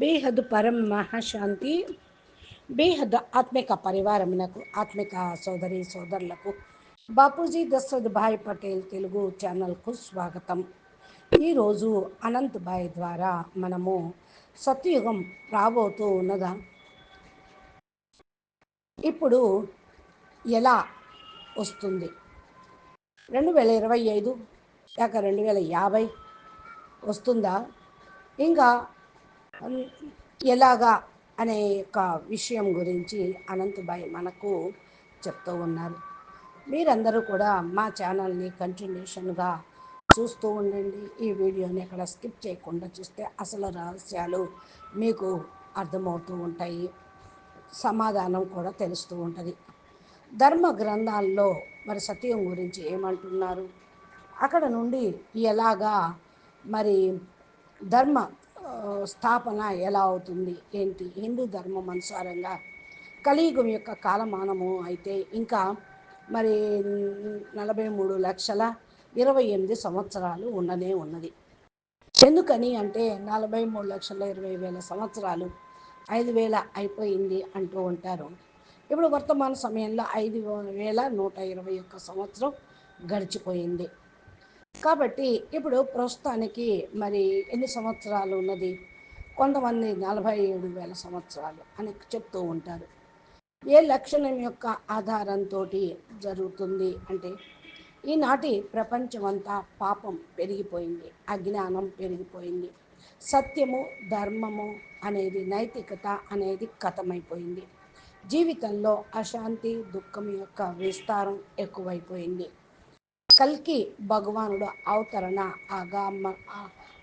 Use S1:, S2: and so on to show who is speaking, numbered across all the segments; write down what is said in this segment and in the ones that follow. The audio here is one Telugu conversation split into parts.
S1: బేహద్ పరం మహాశాంతి బేహద్ ఆత్మిక పరివారమునకు ఆత్మిక సోదరి సోదరులకు. బాపూజీ దశరథ్ భాయ్ పటేల్ తెలుగు ఛానల్కు స్వాగతం. ఈరోజు అనంత్ భాయ్ ద్వారా మనము సత్యుగం రాబోతూ ఉన్నదా? ఇప్పుడు ఎలా వస్తుంది? రెండు వేల ఇరవై ఐదు లేక రెండు వేల యాభై వస్తుందా? ఇంకా ఎలాగా అనే యొక్క విషయం గురించి అనంతభాయ్ మనకు చెప్తూ ఉన్నారు. మీరందరూ కూడా మా ఛానల్ని కంటిన్యూషన్గా చూస్తూ ఉండండి. ఈ వీడియోని ఎక్కడ స్కిప్ చేయకుండా చూస్తే అసలు రహస్యాలు మీకు అర్థమవుతూ ఉంటాయి. సమాధానం కూడా తెలుస్తూ ఉంటుంది. ధర్మ గ్రంథాల్లో మరి సత్యం గురించి ఏమంటున్నారు? అక్కడ నుండి ఎలాగా మరి ధర్మ స్థాపన ఎలా అవుతుంది? ఏంటి? హిందూ ధర్మం అనుసారంగా కలియుగం యొక్క కాలమానము అయితే ఇంకా మరి నలభై మూడు లక్షల ఇరవై ఎనిమిది సంవత్సరాలు ఉండనే ఉన్నది. ఎందుకని అంటే నలభై మూడు లక్షల ఇరవై వేల సంవత్సరాలు ఐదు వేల అయిపోయింది అంటూ ఉంటారు. ఇప్పుడు వర్తమాన సమయంలో ఐదు వేల నూట ఇరవై ఒక్క సంవత్సరం గడిచిపోయింది. కాబట్టి ఇప్పుడు ప్రస్తుతానికి మరి ఎన్ని సంవత్సరాలు ఉన్నది? కొంతమంది నలభై ఏడు వేల సంవత్సరాలు అని చెప్తూ ఉంటారు. ఏ లక్షణం యొక్క ఆధారంతో జరుగుతుంది అంటే ఈనాటి ప్రపంచమంతా పాపం పెరిగిపోయింది అజ్ఞానం పెరిగిపోయింది సత్యము ధర్మము అనేది నైతికత అనేది కథమైపోయింది. జీవితంలో అశాంతి దుఃఖం యొక్క విస్తారం ఎక్కువైపోయింది. కల్కి భగవానుడు అవతరణ అగామ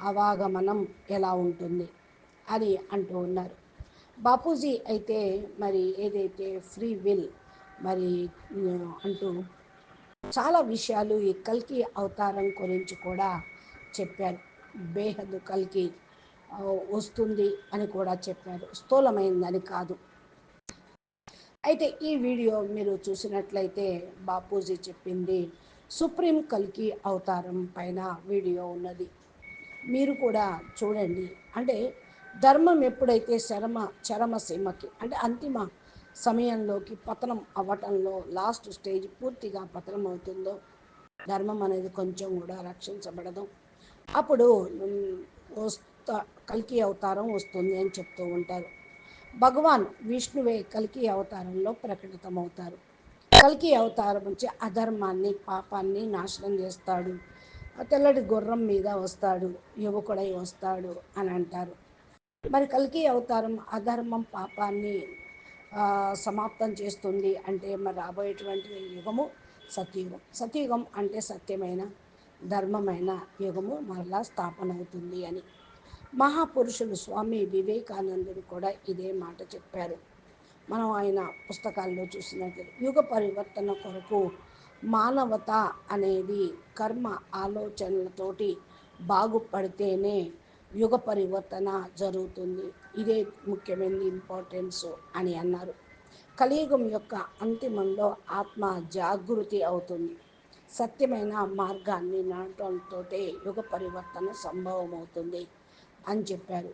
S1: అవాగమనం ఎలా ఉంటుంది? అని అంటూ ఉన్నారు. బాపూజీ అయితే మరి ఏదైతే ఫ్రీ విల్ మరి అంటూ చాలా విషయాలు ఈ కల్కి అవతారం గురించి కూడా చెప్పారు. బేహద్ కల్కి వస్తుంది అని కూడా చెప్పారు. స్థూలమైందని కాదు. అయితే ఈ వీడియో మీరు చూసినట్లయితే బాపూజీ చెప్పింది సుప్రీం కల్కి అవతారం పైన వీడియో ఉన్నది. మీరు కూడా చూడండి. అంటే ధర్మం ఎప్పుడైతే చరమ చరమ సీమకి అంటే అంతిమ సమయంలోకి పతనం అవ్వటంలో లాస్ట్ స్టేజ్ పూర్తిగా పతనం అవుతుందో ధర్మం అనేది కొంచెం కూడా రక్షించబడదు. అప్పుడు వస్తా కల్కి అవతారం వస్తుంది అని చెప్తూ ఉంటారు. భగవాన్ విష్ణువే కల్కి అవతారంలో ప్రకటితమవుతారు. కల్కి అవతారం నుంచి అధర్మాన్ని పాపాన్ని నాశనం చేస్తాడు. తెల్లటి గుర్రం మీద వస్తాడు యువకుడై వస్తాడు అని అంటారు. మరి కల్కి అవతారం అధర్మం పాపాన్ని సమాప్తం చేస్తుంది అంటే మరి రాబోయేటువంటి యుగము సత్యుగం. సత్యుగం అంటే సత్యమైన ధర్మమైన యుగము మరలా స్థాపన అవుతుంది అని. మహాపురుషులు స్వామి వివేకానందుడు కూడా ఇదే మాట చెప్పారు. మనం ఆయన పుస్తకాల్లో చూసినట్టు యుగ పరివర్తన కొరకు మానవత అనేది కర్మ ఆలోచనలతోటి బాగుపడితేనే యుగ పరివర్తన జరుగుతుంది. ఇదే ముఖ్యమైన ఇంపార్టెన్స్ అని అన్నారు. కలియుగం యొక్క అంతిమంలో ఆత్మ జాగృతి అవుతుంది. సత్యమైన మార్గాన్ని నాటంతో యుగ పరివర్తన సంభవం అవుతుంది అని చెప్పారు.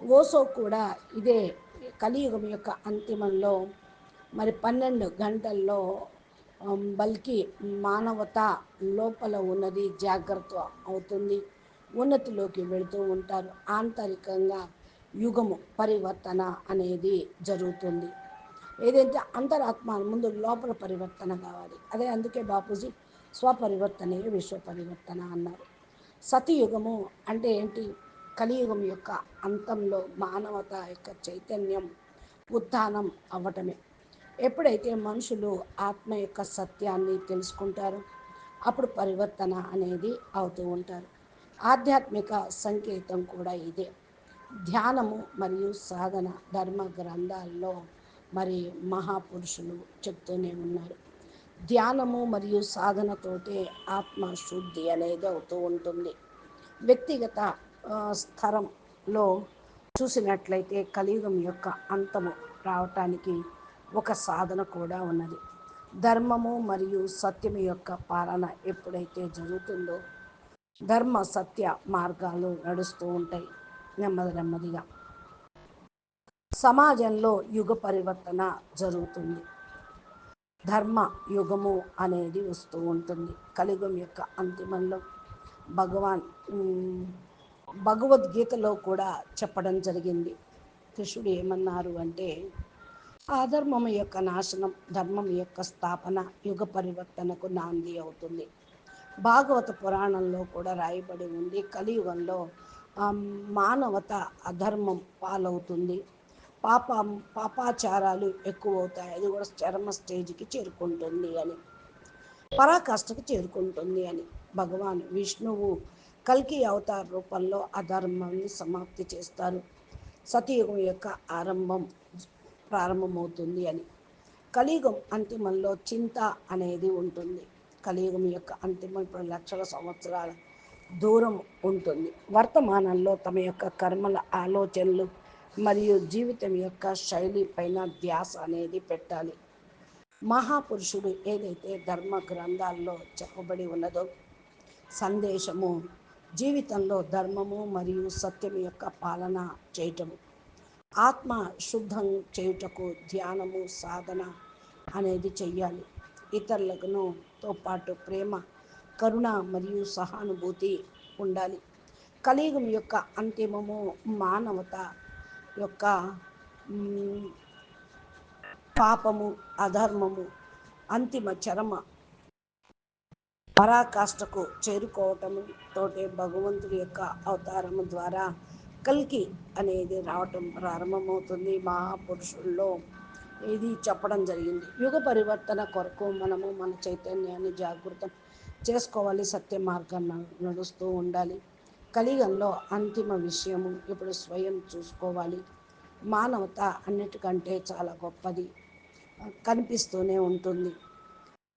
S1: ఓసో కూడా ఇదే కలియుగం యొక్క అంతిమంలో మరి పన్నెండు గంటల్లో బల్కి మానవత లోపల ఉన్నది జాగ్రత్త అవుతుంది. ఉన్నతిలోకి వెళుతూ ఉంటారు. ఆంతరికంగా యుగము పరివర్తన అనేది జరుగుతుంది. ఏదైతే అంతరాత్మ ముందు లోపల పరివర్తన కావాలి అదే అందుకే బాపూజీ స్వపరివర్తనే విశ్వ పరివర్తన అన్నారు. సతయుగము అంటే ఏంటి? కలియుగం యొక్క అంతంలో మానవత యొక్క చైతన్యం ఉత్థానం అవ్వటమే. ఎప్పుడైతే మనుషులు ఆత్మ యొక్క సత్యాన్ని తెలుసుకుంటారో అప్పుడు పరివర్తన అనేది అవుతూ ఉంటారు. ఆధ్యాత్మిక సంకేతం కూడా ఇదే. ధ్యానము మరియు సాధన ధర్మ గ్రంథాల్లో మరి మహాపురుషులు చెప్తూనే ఉన్నారు. ధ్యానము మరియు సాధనతోటే ఆత్మ శుద్ధి అనేది అవుతూ ఉంటుంది. వ్యక్తిగత స్థరంలో చూసినట్లయితే కలియుగం యొక్క అంతము రావటానికి ఒక సాధన కూడా ఉన్నది. ధర్మము మరియు సత్యము యొక్క పాలన ఎప్పుడైతే జరుగుతుందో ధర్మ సత్య మార్గాలు నడుస్తూ ఉంటాయి నెమ్మది నెమ్మదిగా. సమాజంలో యుగ పరివర్తన జరుగుతుంది. ధర్మ యుగము అనేది వస్తూ ఉంటుంది కలియుగం యొక్క అంతిమంలో. భగవాన్ భగవద్గీతలో కూడా చెప్పడం జరిగింది. కృష్ణుడు ఏమన్నారు అంటే అధర్మం యొక్క నాశనం ధర్మం యొక్క స్థాపన యుగ పరివర్తనకు నాంది అవుతుంది. భాగవత పురాణంలో కూడా రాయబడి ఉంది. కలియుగంలో మానవత అధర్మం పాలవుతుంది. పాప పాపాచారాలు ఎక్కువ అవుతాయి అది కూడా చరమ స్టేజ్కి చేరుకుంటుంది అని పరాకాష్ఠకు చేరుకుంటుంది అని భగవాన్ విష్ణువు కల్కి అవతార రూపంలో అధర్మాన్ని సమాప్తి చేస్తారు. సతయుగం యొక్క ఆరంభం ప్రారంభమవుతుంది అని. కలియుగం అంతిమంలో చింత అనేది ఉంటుంది. కలియుగం యొక్క అంతిమం ఇప్పుడు లక్షల సంవత్సరాల దూరం ఉంటుంది. వర్తమానంలో తమ యొక్క కర్మల ఆలోచనలు మరియు జీవితం యొక్క శైలి పైన ధ్యాస అనేది పెట్టాలి. మహాపురుషుడు ఏదైతే ధర్మ గ్రంథాల్లో చెప్పబడి ఉన్నదో సందేశము జీవితంలో ధర్మము మరియు సత్యం యొక్క పాలన చేయటము. ఆత్మ శుద్ధం చేయుటకు ధ్యానము సాధన అనేది చెయ్యాలి. ఇతరులను పాటు ప్రేమ కరుణ మరియు సహానుభూతి ఉండాలి. కలియుగం యొక్క అంతిమము మానవత యొక్క పాపము అధర్మము అంతిమ చరమ పరాకాష్ఠకు చేరుకోవటము తోటే భగవంతుడి యొక్క అవతారము ద్వారా కల్కి అనేది రావటం ప్రారంభమవుతుంది. మహాపురుషుల్లో ఇది చెప్పడం జరిగింది? యుగ పరివర్తన కొరకు మనము మన చైతన్యాన్ని జాగృతం చేసుకోవాలి. సత్య మార్గాన్ని నడుస్తూ ఉండాలి. కలిగంలో అంతిమ విషయము ఇప్పుడు స్వయం చూసుకోవాలి. మానవత అన్నిటికంటే చాలా గొప్పది. కనిపిస్తూనే ఉంటుంది.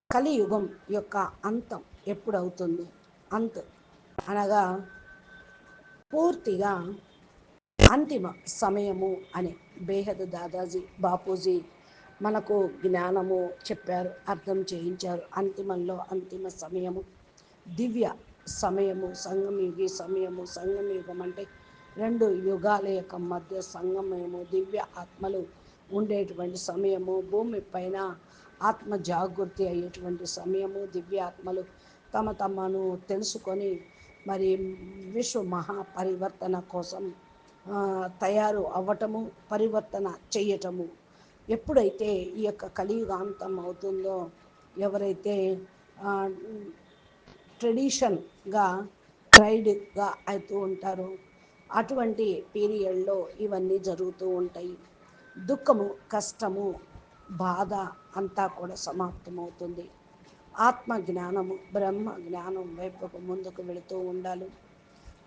S1: కలియుగం యొక్క అంతం ఎప్పుడు అవుతుంది అంత్. అనగా పూర్తిగా అంతిమ సమయము అని బేహద్ దాదాజీ బాపూజీ మనకు జ్ఞానము చెప్పారు అర్థం చేయించారు. అంతిమంలో అంతిమ సమయము దివ్య సమయము సంగమయుగి సమయము సంగమయుగం అంటే రెండు యుగాల యొక్క మధ్య సంగమయము దివ్య ఆత్మలు ఉండేటువంటి సమయము. భూమి పైన ఆత్మ జాగృతి అయ్యేటువంటి సమయము దివ్యాత్మలు తమ తమను తెలుసుకొని మరి విశ్వ మహా పరివర్తన కోసం తయారు అవ్వటము పరివర్తన చెయ్యటము. ఎప్పుడైతే ఈ యొక్క కలియుగాంతం అవుతుందో ఎవరైతే ట్రెడిషన్గా ట్రైడ్గా అవుతూ ఉంటారో అటువంటి పీరియడ్లో ఇవన్నీ జరుగుతూ ఉంటాయి. దుఃఖము కష్టము బాధ అంతా కూడా సమాప్తమవుతుంది. ఆత్మ జ్ఞానము బ్రహ్మ జ్ఞానం వైపుకు ముందుకు వెళుతూ ఉండాలి.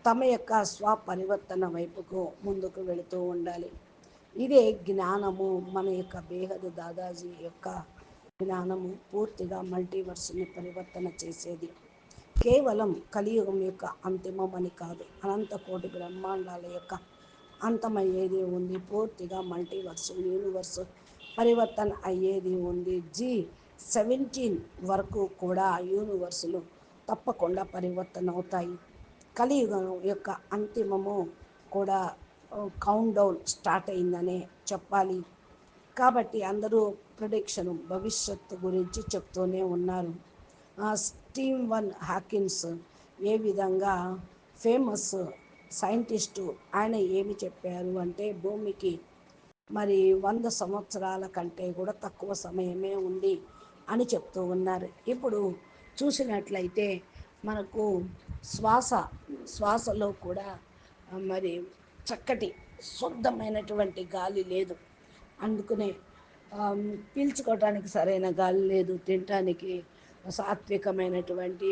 S1: తమ యొక్క స్వపరివర్తన వైపుకు ముందుకు వెళుతూ ఉండాలి. ఇదే జ్ఞానము మన యొక్క బేహద్ దాదాజీ యొక్క జ్ఞానము పూర్తిగా మల్టీవర్స్ని పరివర్తన చేసేది. కేవలం కలియుగం యొక్క అంతిమం అని కాదు అనంతకోటి బ్రహ్మాండాల యొక్క అంతమయ్యేది ఉంది. పూర్తిగా మల్టీవర్స్ యూనివర్స్ పరివర్తన అయ్యేది ఉంది. జీ సెవెంటీన్ వరకు కూడా యూనివర్సులు తప్పకుండా పరివర్తన అవుతాయి. కలియుగం యొక్క అంతిమము కూడా కౌంట్ డౌన్ స్టార్ట్ అయిందనే చెప్పాలి. కాబట్టి అందరూ ప్రొడిక్షన్ భవిష్యత్తు గురించి చెప్తూనే ఉన్నారు. స్టీమ్ వన్ హాకిన్స్ ఏ విధంగా ఫేమస్ సైంటిస్టు ఆయన ఏమి చెప్పారు అంటే భూమికి మరి వంద సంవత్సరాల కంటే కూడా తక్కువ సమయమే ఉంది అని చెప్తూ ఉన్నారు. ఇప్పుడు చూసినట్లయితే మనకు శ్వాస శ్వాసలో కూడా మరి చక్కటి శుద్ధమైనటువంటి గాలి లేదు. అందుకనే పీల్చుకోవటానికి సరైన గాలి లేదు తినటానికి సాత్వికమైనటువంటి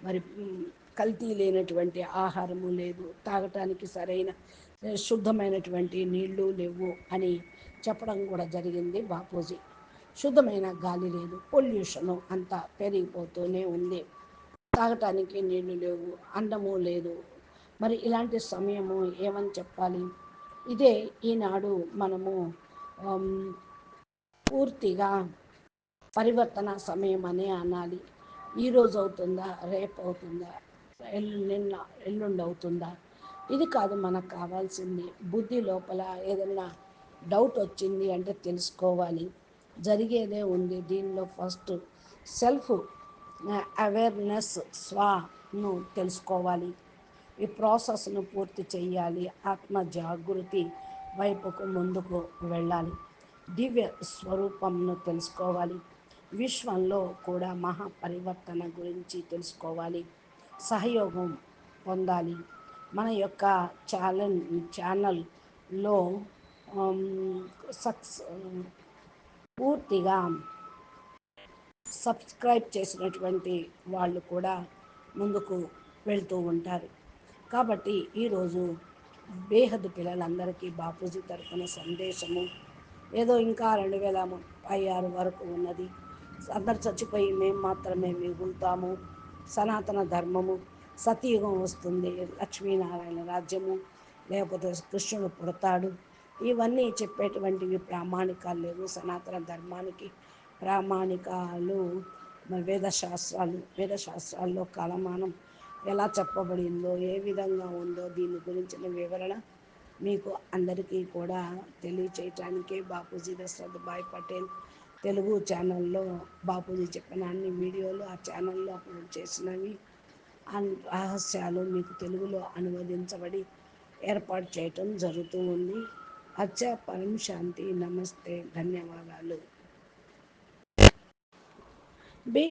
S1: మరి కల్తీ లేనటువంటి ఆహారము లేదు తాగటానికి సరైన శుద్ధమైనటువంటి నీళ్ళు లేవు అని చెప్పడం కూడా జరిగింది బాపూజీ. శుద్ధమైన గాలి లేదు పొల్యూషను అంతా పెరిగిపోతూనే ఉంది. తాగటానికి నీళ్ళు లేవు అన్నము లేదు. మరి ఇలాంటి సమయము ఏమని చెప్పాలి? ఇదే ఈనాడు మనము పూర్తిగా పరివర్తన సమయం అనే అనాలి ఈరోజు అవుతుందా రేపు అవుతుందా ఎల్లు నిన్న ఎల్లుండి అవుతుందా? ఇది కాదు మనకు కావాల్సింది. బుద్ధి లోపల ఏదైనా డౌట్ వచ్చింది అంటే తెలుసుకోవాలి. జరిగేదే ఉంది. దీనిలో ఫస్ట్ సెల్ఫ్ అవేర్నెస్ స్వాను తెలుసుకోవాలి. ఈ ప్రాసెస్ను పూర్తి చేయాలి. ఆత్మ జాగృతి వైపుకు ముందుకు వెళ్ళాలి. దివ్య స్వరూపంను తెలుసుకోవాలి. విశ్వంలో కూడా మహా పరివర్తన గురించి తెలుసుకోవాలి. సహయోగం పొందాలి. మన యొక్క ఛానల్ ఛానల్లో సక్స్ పూర్తిగా సబ్స్క్రైబ్ చేసినటువంటి వాళ్ళు కూడా ముందుకు వెళ్తూ ఉంటారు. కాబట్టి ఈరోజు బేహద్ పిల్లలందరికీ బాపూజీ తరఫున సందేశము. ఏదో ఇంకా రెండు వేల ముప్పై ఆరు వరకు ఉన్నది. అందరు చచ్చిపోయి మేము మాత్రమే మిగులుతాము. సనాతన ధర్మము. సతయుగం వస్తుంది లక్ష్మీనారాయణ రాజ్యము లేకపోతే కృష్ణుడు పుడతాడు. ఇవన్నీ చెప్పేటువంటివి ప్రామాణికాలు లేవు. సనాతన ధర్మానికి ప్రామాణికాలు. వేదశాస్త్రాలు వేదశాస్త్రాల్లో కాలమానం ఎలా చెప్పబడిందో ఏ విధంగా ఉందో దీని గురించిన వివరణ మీకు అందరికీ కూడా తెలియచేయటానికే బాపూజీ దశరథ్ భాయ్ పటేల్ తెలుగు ఛానల్లో బాపూజీ చెప్పిన అన్ని వీడియోలు ఆ ఛానల్లో అప్లోడ్ చేసినవి. రహస్యాలు మీకు తెలుగులో అనువదించబడి ఏర్పాటు చేయటం జరుగుతూ ఉంది. అచ్చా పరం శాంతి నమస్తే ధన్యవాదాలు.